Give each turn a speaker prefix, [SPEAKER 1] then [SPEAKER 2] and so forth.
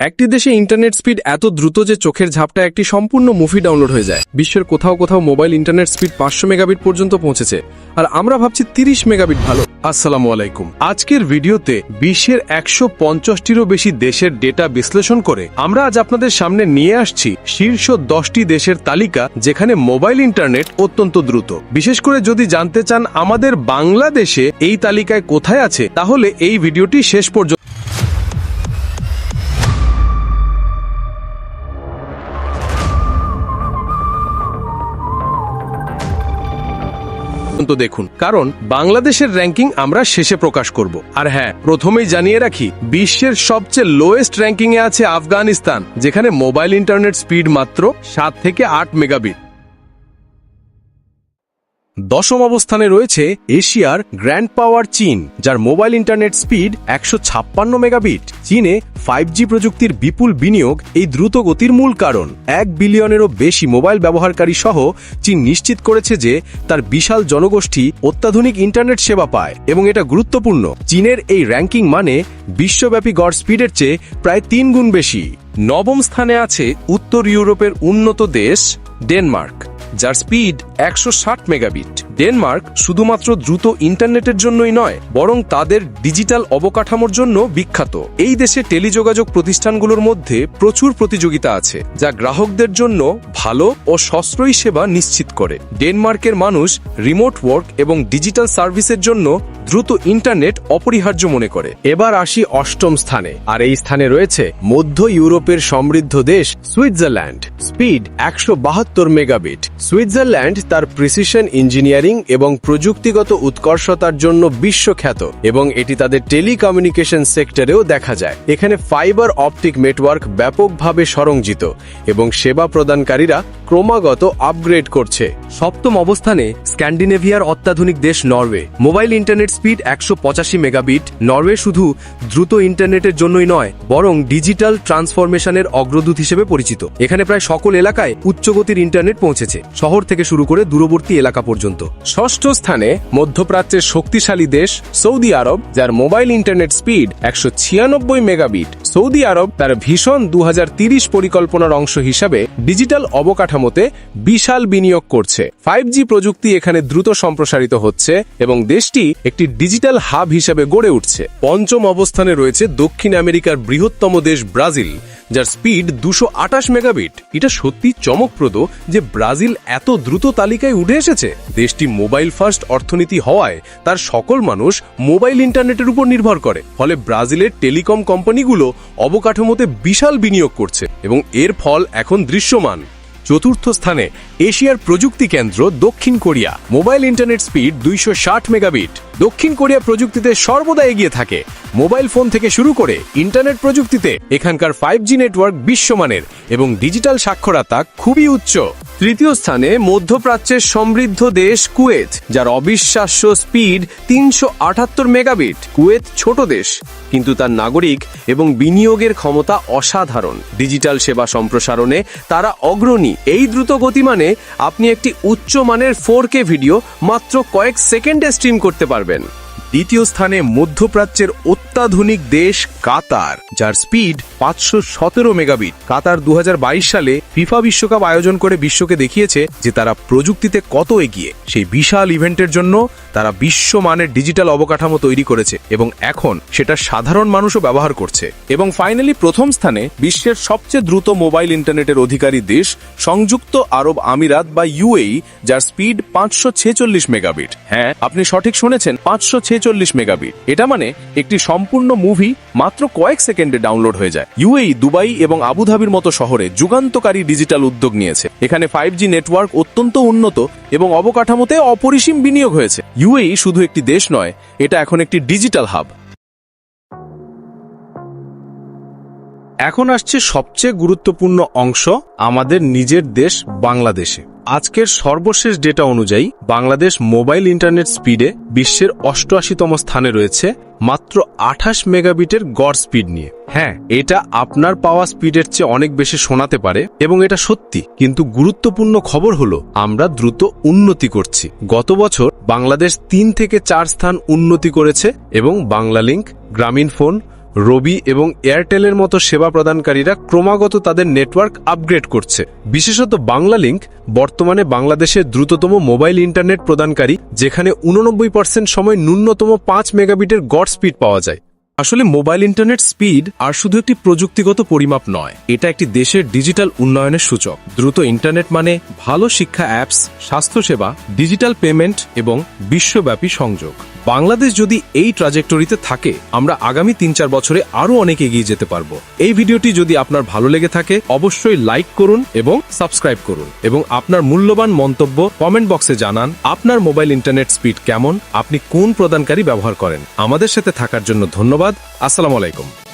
[SPEAKER 1] একটি দেশে internet speed এত দ্রুত যে চোখের ঝাপটা একটি সম্পূর্ণ মুভি ডাউনলোড হয়ে যায়। বিশ্বের কোথাও কোথাও মোবাইল ইন্টারনেট স্পিড পাঁচশো মেগাবিট পর্যন্ত পৌঁছেছে। আর আমরা ভাবছি তিরিশ মেগাবিট ভালো। আসসালামু আলাইকুম। আজকের ভিডিওতে বিশ্বের একশো পঞ্চাশটিরও বেশি দেশের ডেটা বিশ্লেষণ করে আমরা আজ আপনাদের সামনে নিয়ে আসছি শীর্ষ দশটি দেশের তালিকা যেখানে মোবাইল ইন্টারনেট অত্যন্ত দ্রুত। বিশেষ করে যদি জানতে চান আমাদের বাংলাদেশে এই তালিকায় কোথায় আছে, তাহলে এই ভিডিওটি শেষ পর্যন্ত পর্যন্ত দেখুন। কারণ বাংলাদেশের র্যাঙ্কিং আমরা শেষে প্রকাশ করব। আর হ্যাঁ প্রথমেই জানিয়ে রাখি, বিশ্বের সবচেয়ে লোয়েস্ট র্যাঙ্কিং এ আছে আফগানিস্তান, যেখানে মোবাইল ইন্টারনেট স্পিড মাত্র সাত থেকে আট মেগাবিট দশম অবস্থানে রয়েছে এশিয়ার গ্র্যান্ড পাওয়ার চীন, যার মোবাইল ইন্টারনেট স্পিড একশো ছাপ্পান্ন মেগাবিট। চীনে ফাইভ প্রযুক্তির বিপুল বিনিয়োগ এই দ্রুত গতির মূল কারণ। এক বিলিয়নেরও বেশি মোবাইল ব্যবহারকারী সহ চীন নিশ্চিত করেছে যে তার বিশাল জনগোষ্ঠী অত্যাধুনিক ইন্টারনেট সেবা পায় এবং এটা গুরুত্বপূর্ণ। চীনের এই র্যাঙ্কিং মানে বিশ্বব্যাপী গড় স্পিডের চেয়ে প্রায় তিন গুণ বেশি। নবম স্থানে আছে উত্তর ইউরোপের উন্নত দেশ, ডেনমার্ক, যার স্পিড একশো ষাট মেগাবিট। ডেনমার্ক শুধুমাত্র দ্রুত ইন্টারনেটের জন্যই নয়, বরং তাদের ডিজিটাল অবকাঠামোর জন্য বিখ্যাত। এই দেশে টেলিযোগাযোগ প্রতিষ্ঠানগুলোর মধ্যে প্রচুর প্রতিযোগিতা আছে, যা গ্রাহকদের জন্য ভালো ও সস্ত্রয়ী সেবা নিশ্চিত করে। ডেনমার্কের মানুষ রিমোট ওয়ার্ক এবং ডিজিটাল সার্ভিসের জন্য দ্রুত ইন্টারনেট অপরিহার্য মনে করে। এবার আসি অষ্টম স্থানে, আর এই স্থানে রয়েছে মধ্য ইউরোপের সমৃদ্ধ দেশ সুইজারল্যান্ড স্পিড একশো বাহাত্তর মেগাবিট। সুইজারল্যান্ড তার প্রিসিশন ইঞ্জিনিয়ারিং এবং প্রযুক্তিগত উৎকর্ষতার জন্য বিশ্বখ্যাত এবং এটি তাদের টেলিকমিউনিকেশন সেক্টরেও দেখা যায়। এখানে ফাইবার অপটিক নেটওয়ার্ক ব্যাপকভাবে সরঞ্জিত এবং সেবা প্রদানকারীরা ক্রমাগত আপগ্রেড করছে। সপ্তম অবস্থানে স্ক্যান্ডিনেভিয়ার অত্যাধুনিক দেশ নরওয়ে। মোবাইল ইন্টারনেট স্পিড একশো পঁচাশি মেগাবিট। নরওয়ে শুধু দ্রুত ইন্টারনেটের জন্যই নয়, বরং ডিজিটাল ট্রান্সফরমেশনের অগ্রদূত হিসেবে পরিচিত। এখানে প্রায় সকল এলাকায় উচ্চগতির ইন্টারনেট পৌঁছেছে। শহর থেকে শুরু করে দূরবর্তী এলাকা পর্যন্ত। ষষ্ঠ স্থানে মধ্যপ্রাচ্যের শক্তিশালী দেশ সৌদি আরব, যার মোবাইল ইন্টারনেট স্পিড একশো ছিয়ানব্বই মেগাবিট। সৌদি আরব তার ভীষণ দু পরিকল্পনার অংশ হিসাবে ডিজিটাল অবকাঠামোতে বিশাল বিনিয়োগ করছে। ফাইভ প্রযুক্তি এখানে দ্রুত সম্প্রসারিত হচ্ছে এবং দেশটি একটি ডিজিটাল হাব হিসাবে গড়ে উঠছে। পঞ্চম অবস্থানে রয়েছে দক্ষিণ আমেরিকার বৃহত্তম দেশ ব্রাজিল, যার স্পিড দুশো মেগাবিট। এটা সত্যি চমকপ্রদ যে ব্রাজিল এত দ্রুত তালিকায় উঠে এসেছে। দেশটি মোবাইল ফার্স্ট অর্থনীতি হওয়ায় তার সকল মানুষ মোবাইল ইন্টারনেটের উপর নির্ভর করে। ফলে ব্রাজিলের টেলিকম কোম্পানিগুলো অবকাঠামোতে বিশাল বিনিয়োগ করছে এবং এর ফল এখন দৃশ্যমান। চতুর্থ স্থানে এশিয়ার প্রযুক্তি কেন্দ্র দক্ষিণ কোরিয়া। মোবাইল ইন্টারনেট স্পিড দুইশো ষাট মেগাবিট। দক্ষিণ কোরিয়া প্রযুক্তিতে সর্বদা এগিয়ে থাকে। মোবাইল ফোন থেকে শুরু করে ইন্টারনেট প্রযুক্তিতে এখানকার ফাইভ জি নেটওয়ার্ক বিশ্বমানের এবং ডিজিটাল সাক্ষরতা খুবই উচ্চ। তৃতীয় স্থানে মধ্যপ্রাচ্যের সমৃদ্ধ দেশ কুয়েত, যার অবিশ্বাস্য স্পিড তিনশো আটাত্তর মেগাবিট। কুয়েত ছোট দেশ, কিন্তু তার নাগরিক এবং বিনিয়োগের ক্ষমতা অসাধারণ। ডিজিটাল সেবা সম্প্রসারণে তারা অগ্রণী। এই দ্রুত গতি মানে আপনি একটি উচ্চমানের ফোর কে ভিডিও মাত্র কয়েক সেকেন্ডে স্ট্রিম করতে পারবেন। দ্বিতীয় স্থানে মধ্যপ্রাচ্যের অত্যাধুনিক দেশ কাতার, যার স্পিড পাঁচশো সতেরো মেগাবিট। কাতার দু হাজার বাইশ সালে ফিফা বিশ্বকাপ আয়োজন করে বিশ্বকে দেখিয়েছে যে তারা প্রযুক্তিতে কত এগিয়ে। সেই বিশাল ইভেন্টের জন্য তারা বিশ্বমানের ডিজিটাল অবকাঠামো তৈরি করেছে এবং এখন সেটা সাধারণ মানুষও ব্যবহার করছে। এবং ফাইনালি প্রথম স্থানে বিশ্বের সবচেয়ে দ্রুত মোবাইল ইন্টারনেটের অধিকারী দেশ সংযুক্ত আরব আমিরাত বা ইউএই, যার স্পিড পাঁচশো ছেচল্লিশ মেগাবিট। হ্যাঁ আপনি সঠিক শুনেছেন, পাঁচশো ছেচল্লিশ মেগাবিট। এটা মানে একটি সম্পূর্ণ মুভি মাত্র কয়েক সেকেন্ডে ডাউনলোড হয়ে যায়। ইউএই, দুবাই এবং আবুধাবির মতো শহরে যুগান্তকারী ডিজিটাল উদ্যোগ নিয়েছে। এখানে ফাইভ জি নেটওয়ার্ক অত্যন্ত উন্নত এবং অবকাঠামোতে অপরিসীম বিনিয়োগ হয়েছে। ইউএই শুধু একটি দেশ নয়, এটা এখন একটি ডিজিটাল হাব। এখন আসছে সবচেয়ে গুরুত্বপূর্ণ অংশ আমাদের নিজের দেশ, বাংলাদেশে। আজকের সর্বশেষ ডেটা অনুযায়ী বাংলাদেশ মোবাইল ইন্টারনেট স্পিডে বিশ্বের অষ্টআশিতম স্থানে রয়েছে মাত্র আঠাশ মেগাবিটের গড় স্পিড নিয়ে। হ্যাঁ এটা আপনার পাওয়া স্পিডের চেয়ে অনেক বেশি শোনাতে পারে এবং এটা সত্যি। কিন্তু গুরুত্বপূর্ণ খবর হলো, আমরা দ্রুত উন্নতি করছি। গত বছর বাংলাদেশ তিন থেকে চার স্থান উন্নতি করেছে এবং বাংলালিংক, গ্রামীণ ফোন রবি এবং এয়ারটেলের মতো সেবা প্রদানকারীরা ক্রমাগত তাদের নেটওয়ার্ক আপগ্রেড করছে। বিশেষত বাংলা লিঙ্ক বর্তমানে বাংলাদেশের দ্রুততম মোবাইল ইন্টারনেট প্রদানকারী, যেখানে উননব্বই পার্সেন্ট সময় ন্যূনতম পাঁচ মেগাবিটের গড় স্পিড পাওয়া যায়। আসলে মোবাইল ইন্টারনেট স্পিড আর শুধু একটি প্রযুক্তিগত পরিমাপ নয়, এটা একটি দেশের ডিজিটাল উন্নয়নের সূচক। দ্রুত ইন্টারনেট মানে ভালো শিক্ষা অ্যাপস, স্বাস্থ্যসেবা, ডিজিটাল পেমেন্ট এবং বিশ্বব্যাপী সংযোগ। বাংলাদেশ যদি এই ট্রাজেক্টরিতে থাকে, আমরা আগামী তিন চার বছরে আরও অনেক এগিয়ে যেতে পারব। এই ভিডিওটি যদি আপনার ভালো লেগে থাকে, অবশ্যই লাইক করুন এবং সাবস্ক্রাইব করুন এবং আপনার মূল্যবান মন্তব্য কমেন্ট বক্সে জানান, আপনার মোবাইল ইন্টারনেট স্পিড কেমন, আপনি কোন প্রদানকারী ব্যবহার করেন। আমাদের সাথে থাকার জন্য ধন্যবাদ, আসসালাম আলাইকুম।